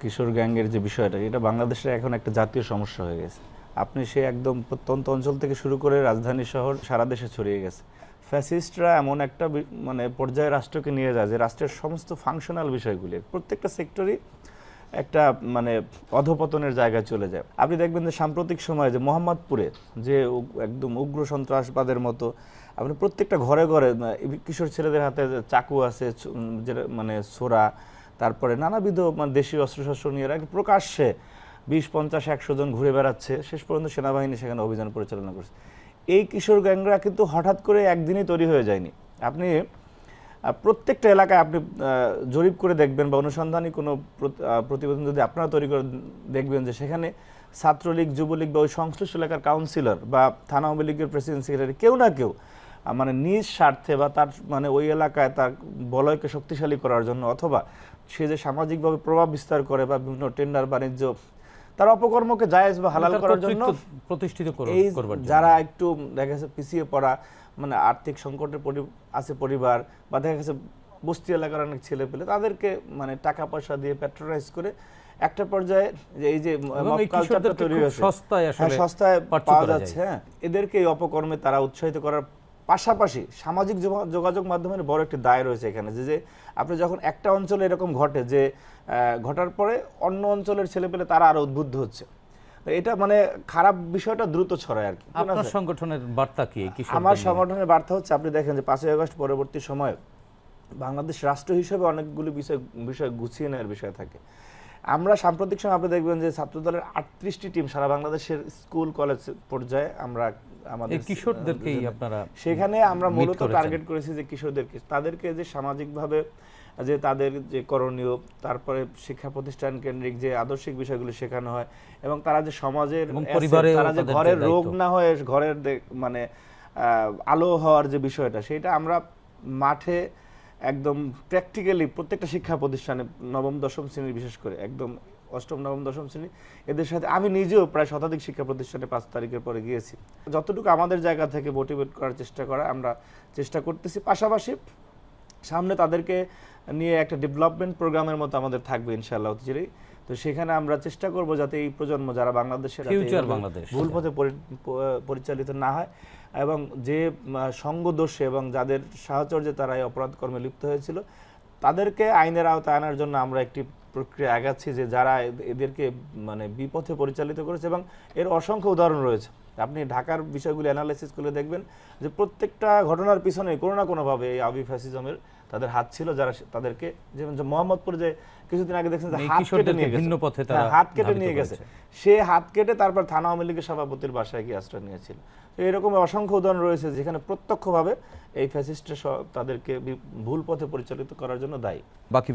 কিশোর গ্যাংয়ের যে বিষয়টা, এটা বাংলাদেশের এখন একটা জাতীয় সমস্যা হয়ে গেছে। আপনি সে একদম প্রত্যন্ত অঞ্চল থেকে শুরু করে রাজধানী শহর সারা দেশে ছড়িয়ে গেছে। ফ্যাসিস্টরা এমন একটা মানে পর্যায়ে রাষ্ট্রকে নিয়ে যায় যে রাষ্ট্রের সমস্ত ফাংশনাল বিষয়গুলি প্রত্যেকটা সেক্টরই একটা মানে অধপতনের জায়গায় চলে যায়। আপনি দেখবেন যে সাম্প্রতিক সময়ে যে মোহাম্মদপুরে যে একদম উগ্র সন্ত্রাসবাদের মতো আপনি প্রত্যেকটা ঘরে ঘরে কিশোর ছেলেদের হাতে চাকু আছে মানে সোরা তারপরে নানাবিধ দেশীয় অস্ত্রশস্ত্র নিয়ে প্রকাশ্যে বিশ, পঞ্চাশ, একশো জন ঘুরে বেড়াচ্ছে। শেষ পর্যন্ত সেনাবাহিনী সেখানে অভিযান পরিচালনা করছে। এই কিশোর গ্যাংরা কিন্তু হঠাৎ করে একদিনই তৈরি হয়ে যায়নি। আপনি প্রত্যেকটা এলাকায় আপনি জরিপ করে দেখবেন বা অনুসন্ধানী কোনো প্রতিবেদন যদি আপনারা তৈরি করে দেখবেন যে সেখানে ছাত্রলীগ, যুবলীগ বা ওই সংশ্লিষ্ট এলাকার কাউন্সিলর বা থানা আওয়ামী লীগের প্রেসিডেন্ট সেক্রেটারি কেউ না কেউ মানে নিজ স্বার্থে বা তার মানে ওই এলাকায় তার বলয়কে শক্তিশালী করার জন্য অথবা সে যে সামাজিকভাবে প্রভাব বিস্তার করে বা বিভিন্ন টেন্ডার বাণিজ্য তার অপকর্মকে জায়েজ বা হালাল করার জন্য প্রতিষ্ঠিত কর- এই যারা একটু দেখা গেছে পিছিয়ে পড়া মানে আর্থিক সংকটের আছে পরিবার বা দেখা গেছে বস্তি এলাকার অনেক ছেলে পেলে তাদেরকে মানে টাকা পয়সা দিয়ে প্যাট্রোনাইজ করে একটা পর্যায়ে যে এই যে তৈরি হয়েছে। সস্তায় হ্যাঁ আসলে সস্তায় পাওয়া যাচ্ছে হ্যাঁ। এদেরকে এই অপকর্মে তারা উৎসাহিত করার পাশাপাশি সামাজিক যোগাযোগ মাধ্যমের বড় একটি দায় রয়েছে এখানে যে যে আপনি যখন একটা অঞ্চলে এরকম ঘটে যে ঘটার পরে অন্য অঞ্চলের ছেলেপেলে তারা আরও উদ্বুদ্ধ হচ্ছে। এটা মানে খারাপ বিষয়টা দ্রুত ছড়ায় আর কি আপনার সংগঠনের বার্তা কি আমার সংগঠনের বার্তা হচ্ছে আপনি দেখেন যে পাঁচই আগস্ট পরবর্তী সময়ে বাংলাদেশ রাষ্ট্র হিসেবে অনেকগুলি বিষয় বিষয় গুছিয়ে নেওয়ার বিষয় থাকে। আমরা সাম্প্রতিক সময় আপনি দেখবেন যে ছাত্রদলের আটত্রিশটি টিম সারা বাংলাদেশের স্কুল কলেজ পর্যায়ে আমরা আমাদের কিশোরদেরকেই আপনারা সেখানে আমরা মূলত টার্গেট করেছি যে কিশোরদেরকে তাদেরকে যে সামাজিকভাবে যে তাদের যে করণীয় তারপরে শিক্ষা প্রতিষ্ঠান কেন্দ্রিক যে আদর্শিক বিষয়গুলো শেখানো হয় এবং তারা যে সমাজের তারা যে ঘরের রোগ না হয়ে ঘরের মানে আলো হওয়ার যে বিষয়টা সেটা আমরা মাঠে একদম প্র্যাকটিক্যালি প্রত্যেকটা শিক্ষা প্রতিষ্ঠানে নবম দশম শ্রেণি বিশেষ করে একদম অষ্টম নবম দশম শ্রেণি এদের সাথে আমি নিজেও প্রায় শতাধিক শিক্ষা প্রতিষ্ঠানে পাঁচ তারিখের পরে গিয়েছি। যতটুকু আমাদের জায়গা থেকে মোটিভেট করার চেষ্টা করা আমরা চেষ্টা করতেছি। পাশাপাশি সামনে তাদেরকে নিয়ে একটা ডেভেলপমেন্ট প্রোগ্রামের মতো আমাদের থাকবে ইনশাআল্লাহ অচিরেই তো সেখানে আমরা চেষ্টা করব যাতে এই প্রজন্ম যারা বাংলাদেশের। ভুল পথে পরিচালিত না হয় এবং যে সঙ্গ দোষে এবং যাদের সাহচর্যে তারা এই অপরাধ কর্মে লিপ্ত হয়েছিল তাদেরকে আইনের আওতায় আনার জন্য আমরা একটি প্রক্রিয়া আগাচ্ছি যে যারা এদেরকে মানে বিপথে পরিচালিত করেছে এবং এর অসংখ্য উদাহরণ রয়েছে। আপনি ঢাকার বিষয়গুলি অ্যানালাইসিস করে দেখবেন যে প্রত্যেকটা ঘটনার পিছনে কোনো না কোনোভাবে এই আবি ফ্যাসিজমের তাদের হাত ছিল যারা সে- তাদেরকে যেমন যে মোহাম্মদপুর যে কিছুদিন আগে দেখছেন যে হাত কেটে নিয়ে গেছে। ভিন্ন পথে হ্যাঁ, তারা হাত কেটে নিয়ে গেছে। সে হাত কেটে তারপর থানা আওয়ামী লীগের সভাপতির বাসায় গিয়ে আশ্রয় নিয়েছিল। তো এরকম অসংখ্য উদাহরণ রয়েছে যেখানে প্রত্যক্ষভাবে এই ফ্যাসিস্টের তাদেরকে ভুল পথে পরিচালিত করার জন্য দায়ী। বাকি